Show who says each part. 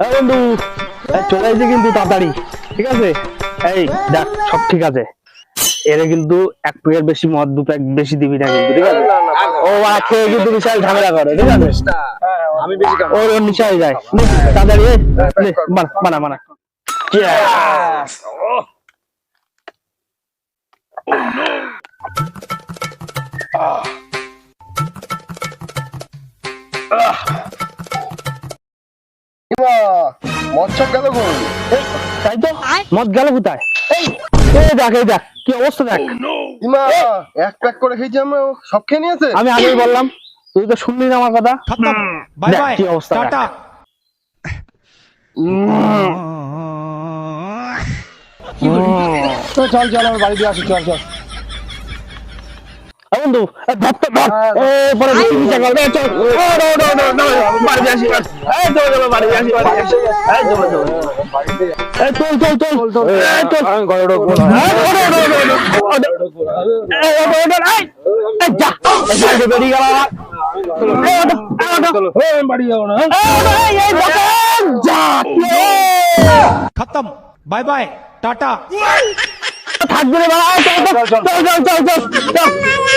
Speaker 1: এই বন্ধু চলে আসছে কিন্তু তাড়াতাড়ি ঠিক আছে? এই দেখ সব ঠিক আছে। এর কিন্তু এক প্যাকেট বেশি মদ দু প্যাক বেশি দিবি না কিন্তু ঠিক আছে? ও আর খেয়ে কিন্তু বিশাল ঝামেলা করে ঠিক আছে?
Speaker 2: আমি বেশি খাব।
Speaker 1: ওর নিচে হয়ে যায়। তাড়াতাড়ি এই, নে, বানা
Speaker 2: Oh, করে খেয়েছি আমরা সব খেয়ে নিয়েছে?
Speaker 1: আমি আগেই বললাম তুই তো শুনলি না আমার কথা। hmm.
Speaker 3: Bye
Speaker 1: bye. কি অবস্থা
Speaker 3: hmm.
Speaker 2: hmm. চল চল আমার বাড়ি দিয়ে আসি চল চল।
Speaker 1: বন্ধু
Speaker 3: খতম। Bye bye. টাটা।
Speaker 1: থাকবে চল চল চল চল চল।